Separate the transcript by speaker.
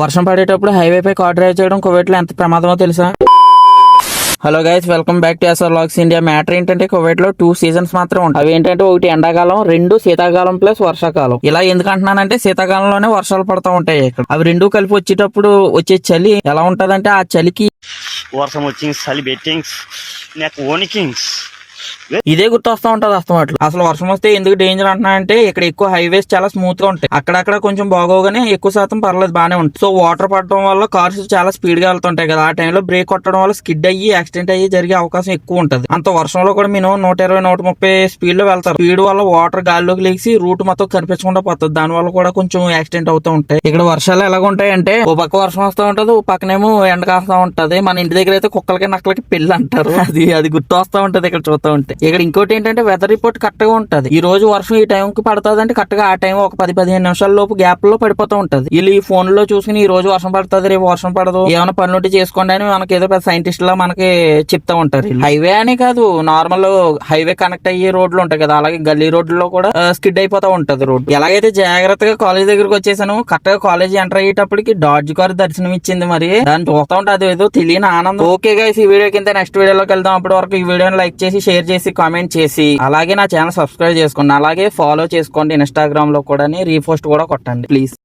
Speaker 1: వర్షం పడేటప్పుడు హైవే పై car drive చేయడం కువైట్లో ఎంత ప్రమాదమో తెలుసా? Hello guys welcome back to SR Lax India matter ఏంటంటే కువైట్లో టూ సీజన్స్ మాత్రం ఉంటాయి. అవి ఏంటంటే ఒకటి ఎండాకాలం రెండు శీతాకాలం ప్లస్ వర్షాకాలం. ఇలా ఎందుకు అంటున్నానంటే శీతాకాలంలోనే వర్షాలు పడతా ఉంటాయి ఇక్కడ. అవి రెండు కలిపి వచ్చేటప్పుడు వచ్చే చలి ఎలా ఉంటదంటే ఆ చలికి
Speaker 2: వర్షం వచ్చింది చలి బెట్టింగ్స్ నాకు ఓనికింగ్స్
Speaker 1: ఇదే గుర్తొస్తా ఉంటది అస్తమాట్లు. అసలు వర్షం వస్తే ఎందుకు డేంజర్ అంటున్నా అంటే ఇక్కడ ఎక్కువ హైవేస్ చాలా స్మూత్గా ఉంటాయి. అక్కడక్కడ కొంచెం బాగోగానే ఎక్కువ శాతం పర్లేదు బానే ఉంటుంది సో వాటర్ పడడం వల్ల కార్స్ చాలా స్పీడ్గా వెళ్తుంటాయి కదా. ఆ టైంలో బ్రేక్ కొట్టడం వల్ల స్కిడ్ అయ్యి యాక్సిడెంట్ అయ్యి జరిగే అవకాశం ఎక్కువ ఉంటది. అంత వర్షంలో కూడా మినిమం నూట ఇరవై నూట ముప్పై స్పీడ్లో వెళ్తారు. స్పీడ్ వల్ల వాటర్ గాల్లోకి లేచి రూట్ మొత్తం కనిపించకుండా పోతుంది. దాని వల్ల కూడా కొంచెం యాక్సిడెంట్ అవుతూ ఉంటాయి. ఇక్కడ వర్షాలు ఎలాగ ఉంటాయంటే ఓ పక్క వర్షం వస్తూ ఉంటది ఓ పక్కనేమో ఎండ కాస్తా ఉంటది. మన ఇంటి దగ్గర అయితే కుక్కలకి నక్కలకి పెళ్ళి అంటారు. అది అది గుర్తు వస్తూ ఉంటది ఇక్కడ చూస్తూ ఉంటాయి. ఇక్కడ ఇంకోటి ఏంటంటే వెదర్ రిపోర్ట్ కరెక్ట్గా ఉంటది. ఈ రోజు వర్షం ఈ టైం కి పడుతుంది అంటే కరెక్ట్గా ఆ టైం ఒక పది పదిహేను నిమిషాల లోపు గ్యాప్లో పడిపోతూ ఉంటది. వీళ్ళు ఈ ఫోన్లో చూసుకుని ఈ రోజు వర్షం పడుతుంది రేపు వర్షం పడదు ఏమైనా పనులు చేసుకోండి అని మనకి ఏదో పెద్ద సైంటిస్ట్ లా మనకి చెప్తా ఉంటారు హైవే అని కాదు నార్మల్ హైవే కనెక్ట్ అయ్యే రోడ్లు ఉంటాయి కదా అలాగే గల్లీ రోడ్లలో కూడా స్కిడ్ అయిపోతా ఉంటది రోడ్ ఎలాగైతే జాగ్రత్తగా కాలేజ్ దగ్గరకు వచ్చేసాను కరెక్ట్గా కాలేజ్ ఎంటర్ అయ్యేటప్పటికి డాడ్జ్ కార్ దర్శనం ఇచ్చింది మరి. దాన్ని చూస్తా ఉంటే అది ఏదో తెలియని ఆనందం. ఓకే గైస్ ఈ వీడియో కింద నెక్స్ట్ వీడియోలోకి వెళ్దాం. అప్పటి వరకు ఈ వీడియోని లైక్ చేసి షేర్ చేసి కామెంట్ చేసి అలాగే నా ఛానల్ సబ్స్క్రైబ్ చేసుకోండి అలాగే ఫాలో చేసుకోండి. ఇన్స్టాగ్రామ్లో కూడా రీపోస్ట్ కూడా కొట్టండి ప్లీజ్.